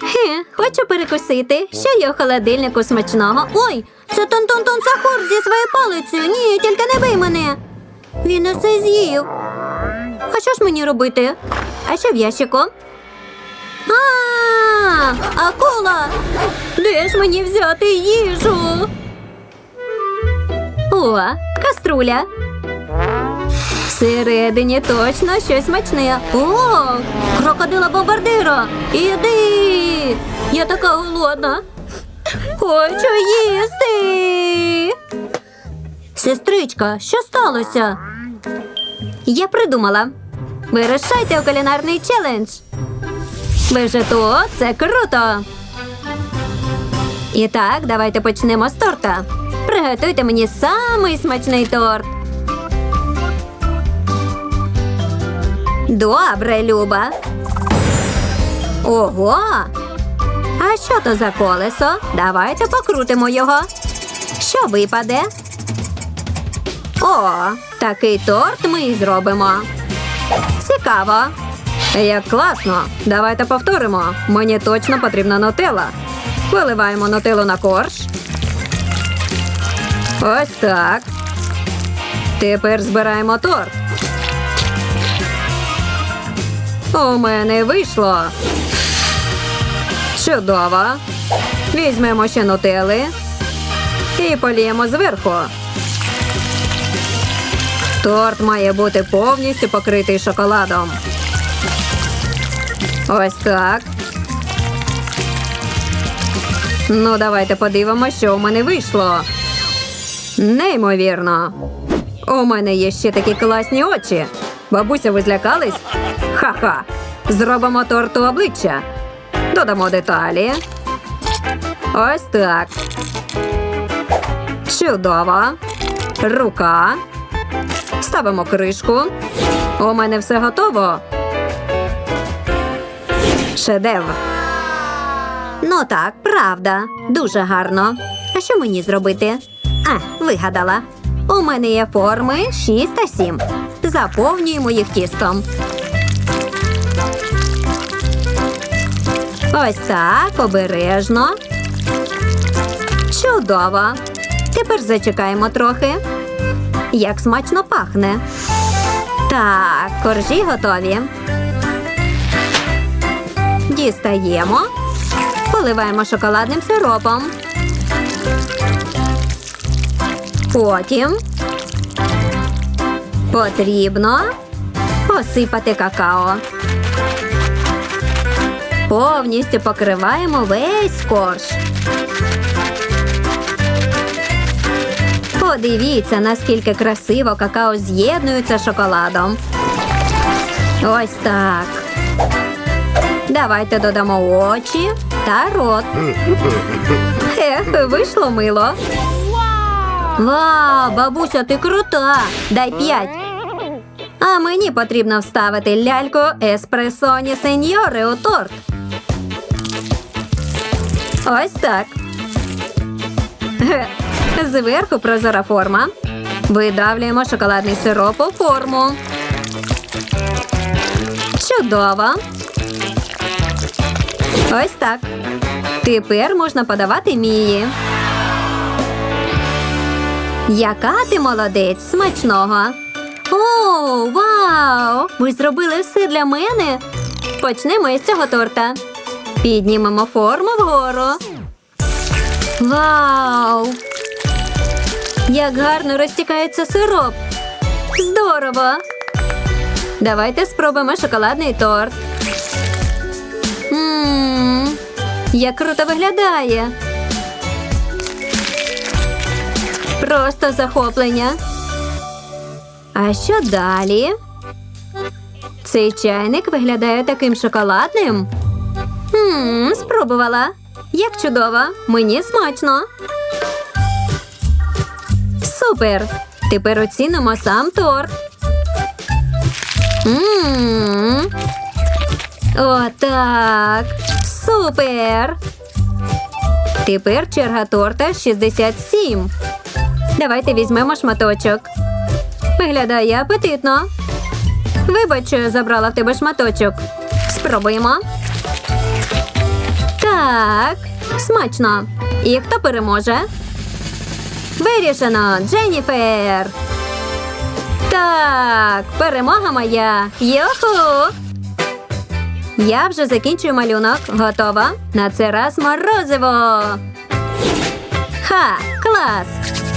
Хе, хочу перекусити. Що є у холодильнику смачного? Ой, це Тон-Тон-Тон Сахур зі своєю палицею. Ні, тільки не бий мене. Він усе з'їв. А що ж мені робити? А що в ящику? А, акула! Де ж мені взяти їжу? О, каструля. Всередині точно щось смачне. О, крокодила бомбардиро. Іди. Я така голодна. Хочу їсти. Сестричка, що сталося? Я придумала. Вирішайте у кулінарний челендж. Ви вже тут, це круто. І так, давайте почнемо з торта. Приготуйте мені самий смачний торт. Добре, Люба. Ого. А що то за колесо? Давайте покрутимо його. Що випаде? О, такий торт ми і зробимо. Цікаво. Як класно. Давайте повторимо. Мені точно потрібна нутелла. Виливаємо нутеллу на корж. Ось так. Тепер збираємо торт. У мене вийшло. Чудово. Візьмемо ще нутели і поліємо зверху. Торт має бути повністю покритий шоколадом. Ось так. Ну, давайте подивимося, що у мене вийшло. Неймовірно. У мене є ще такі класні очі. Бабуся, ви злякались? Ха-ха. Зробимо торту обличчя. Додамо деталі. Ось так. Чудово. Рука. Ставимо кришку. У мене все готово. Шедевр. Ну так, правда. Дуже гарно. А що мені зробити? А, вигадала. У мене є форми 6 та 7. Заповнюємо їх тістом. Ось так, обережно. Чудово. Тепер зачекаємо трохи. Як смачно пахне. Так, коржі готові. Дістаємо. Поливаємо шоколадним сиропом. Потім потрібно посипати какао. Повністю покриваємо весь корж. Подивіться, наскільки красиво какао з'єднується з шоколадом. Ось так. Давайте додамо очі та рот. Ех, вийшло мило. Вау, бабуся, ти крута! Дай п'ять. А мені потрібно вставити ляльку еспресоні сеньори у торт. Ось так. Зверху прозора форма. Видавлюємо шоколадний сироп у форму. Чудово. Ось так. Тепер можна подавати мії. Яка ти молодець смачного. О, вау! Ви зробили все для мене. Почнемо із цього торта. Піднімемо форму вгору. Вау! Як гарно розтікається сироп. Здорово! Давайте спробуємо шоколадний торт. Ммм, як круто виглядає. Просто захоплення. А що далі? Цей чайник виглядає таким шоколадним. Хм, спробувала. Як чудово, мені смачно. Супер! Тепер оцінимо сам торт. Мм. Отак. Супер. Тепер черга торта 67. Давайте візьмемо шматочок. Виглядає апетитно. Вибач, що я забрала в тебе шматочок. Спробуємо. Так, смачно. І хто переможе? Вирішено, Дженніфер. Так, перемога моя. Йоху! Я вже закінчую малюнок. Готова? На цей раз морозиво. Ха, клас!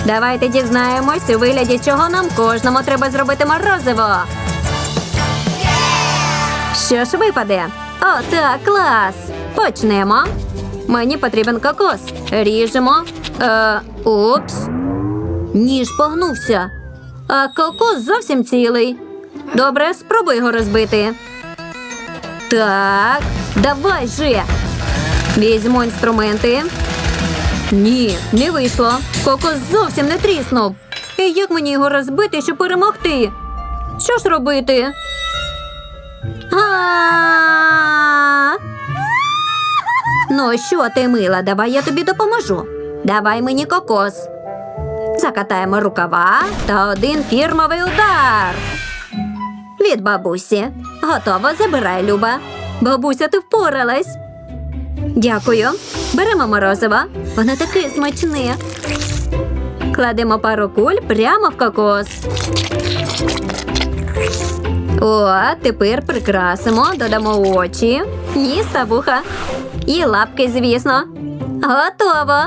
Давайте дізнаємось, у вигляді чого нам кожному треба зробити морозиво. Що ж випаде? О, так, клас! Почнемо. Мені потрібен кокос. Ріжемо. Е, упс. Ніж погнувся. А кокос зовсім цілий. Добре, спробуй його розбити. Так, давай же. Візьму інструменти. Ні, не вийшло. Кокос зовсім не тріснув. І як мені його розбити, щоб перемогти? Що ж робити? А! Ну, що ти мила, давай я тобі допоможу. Давай мені кокос. Закатаємо рукава та один фірмовий удар. Від бабусі. Готово, забирай, Люба. Бабуся, ти впоралась. Дякую. Беремо морозиво. Воно таке смачне. Кладемо пару куль прямо в кокос. О, тепер прикрасимо, додамо очі, ніс та вуха. І лапки, звісно. Готово.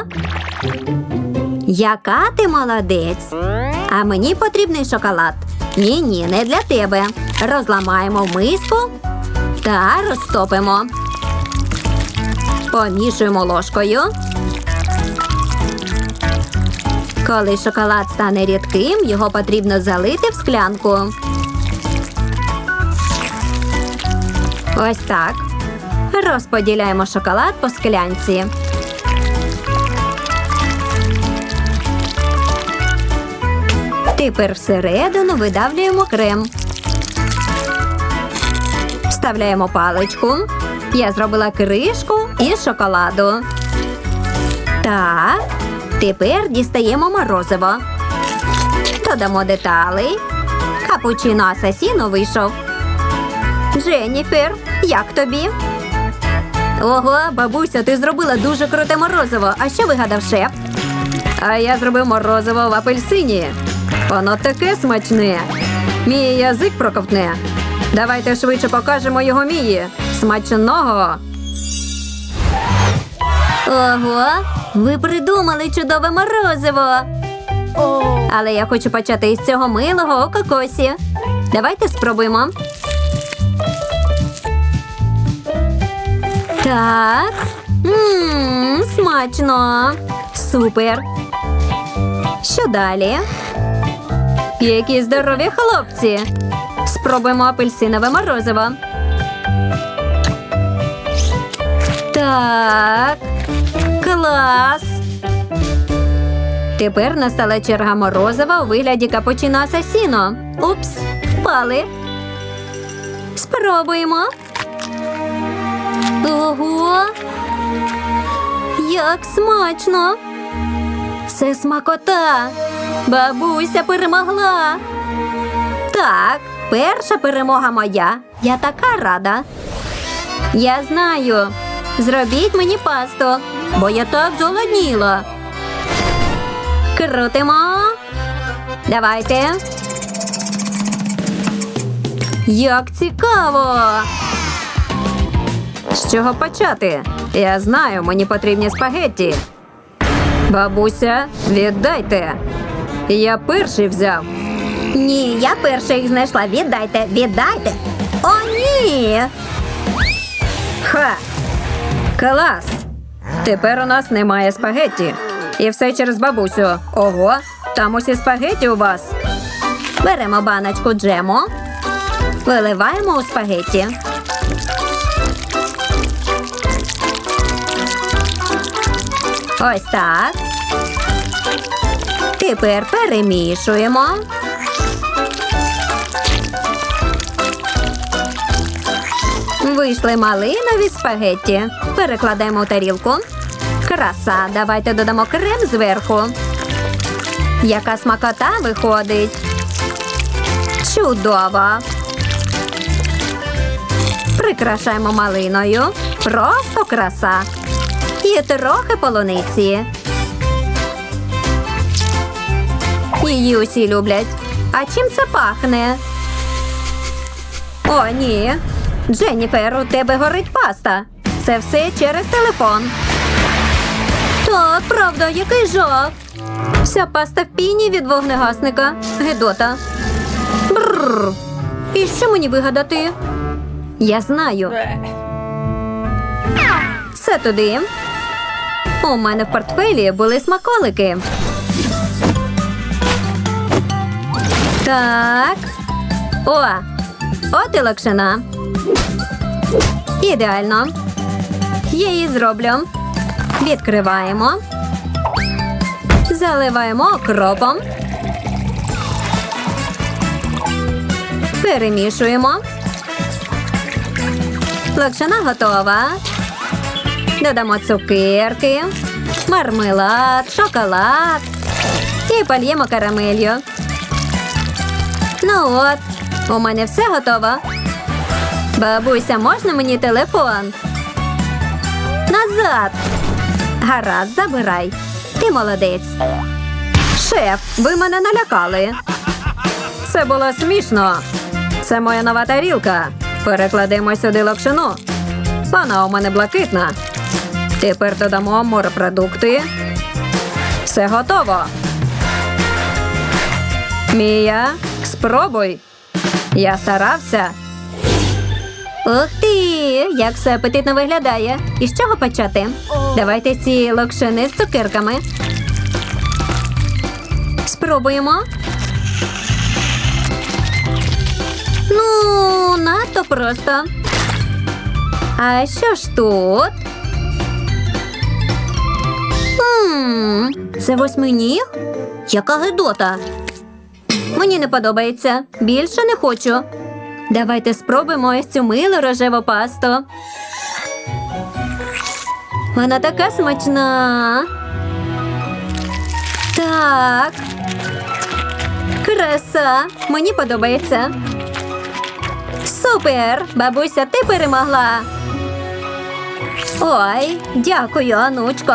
Яка ти молодець? А мені потрібний шоколад. Ні, ні, не для тебе. Розламаємо миску та розтопимо. Помішуємо ложкою. Коли шоколад стане рідким, його потрібно залити в склянку. Ось так. Розподіляємо шоколад по склянці. Тепер всередину видавлюємо крем. Вставляємо паличку. Я зробила кришку із шоколаду. Так, тепер дістаємо морозиво. Додамо деталей. Капучино асасіно вийшов. Дженніфер, як тобі? Ого, бабуся, ти зробила дуже круте морозиво. А що вигадав шеф? А я зробив морозиво в апельсині. Воно таке смачне. Мій язик проковтне. Давайте швидше покажемо його мії. Смачного. Ого, ви придумали чудове морозиво. Але я хочу почати із цього милого у кокосі. Давайте спробуємо. Так. Ммм, смачно. Супер. Що далі? Які здорові хлопці. Спробуємо апельсинове морозиво. Так. Клас. Тепер настала черга морозива у вигляді капучино асасіно. Упс, впали. Спробуємо. Ого. Як смачно. Це смакота. Бабуся перемогла. Так, перша перемога моя. Я така рада. Я знаю. Зробіть мені пасту, бо я так зголодніла. Крутимо. Давайте. Як цікаво. Чого почати? Я знаю, мені потрібні спагетті. Бабуся, віддайте. Я перший взяв. Ні, я перша їх знайшла. Віддайте, віддайте. О, ні. Ха! Клас! Тепер у нас немає спагетті. І все через бабусю. Ого, там усі спагетті у вас. Беремо баночку джему, виливаємо у спагетті. Ось так. Тепер перемішуємо. Вийшли малинові спагетті. Перекладаємо у тарілку. Краса. Давайте додамо крем зверху. Яка смакота виходить. Чудово. Прикрашаємо малиною. Просто краса. І трохи полуниці. Її усі люблять. А чим це пахне? О, ні. Дженніфер, у тебе горить паста. Це все через телефон. Так, правда, який жах. Вся паста в піні від вогнегасника. Гедота. Бррр. І що мені вигадати? Я знаю. Це туди. У мене в портфелі були смаколики. Так. О, от і лакшина. Ідеально. Я її зроблю. Відкриваємо. Заливаємо окропом. Перемішуємо. Лакшина готова. Додамо цукерки, мармелад, шоколад і польємо карамелью. Ну от, у мене все готово. Бабуся, можна мені телефон? Назад. Гаразд, забирай. Ти молодець. Шеф, ви мене налякали. Це було смішно. Це моя нова тарілка. Перекладемо сюди локшину. Вона у мене блакитна. Тепер додамо морепродукти. Все готово. Мія, спробуй. Я старався. Ух ти! Як все апетитно виглядає. І з чого почати? Давайте ці локшини з цукерками. Спробуємо. Ну, надто просто. А що ж тут? Це восьминіг? Яка гидота. Мені не подобається. Більше не хочу. Давайте спробуємо ось цю милу рожеву пасту. Вона така смачна. Так. Краса. Мені подобається. Супер! Бабуся, ти перемогла. Ой, дякую, онучко.